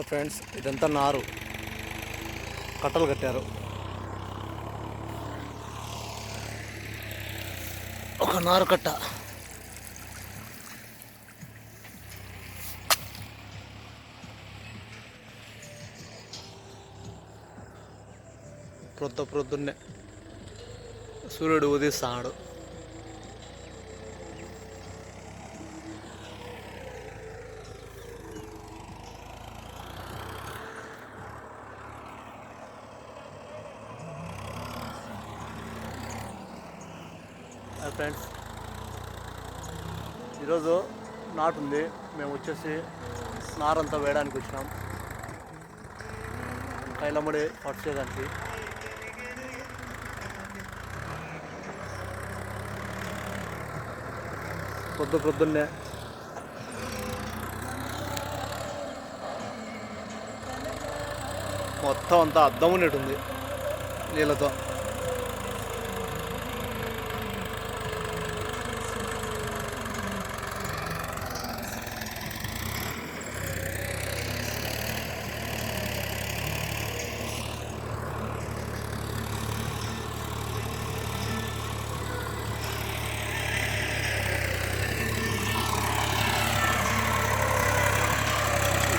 Friends ఇదంతా నారు. కట్టలు కట్టారు. ఒక నారు కట్ట. ప్రొద్దు ప్రొద్దున్నే సూర్యుడు ఉదయిస్తాడు. ఫ్రెండ్స్ ఈరోజు నాటు ఉంది. మేము వచ్చేసి నారంతా వేయడానికి వచ్చినాం. కైలమ్మడి పట్టు చేయడానికి. పొద్దు పొద్దున్నే మొత్తం అంతా అద్దము ఉన్నట్టుంది నీళ్ళతో.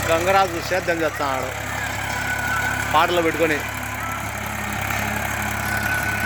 గంగరాజు సేద్యం చేస్తున్నాడు పాటలు పెట్టుకొని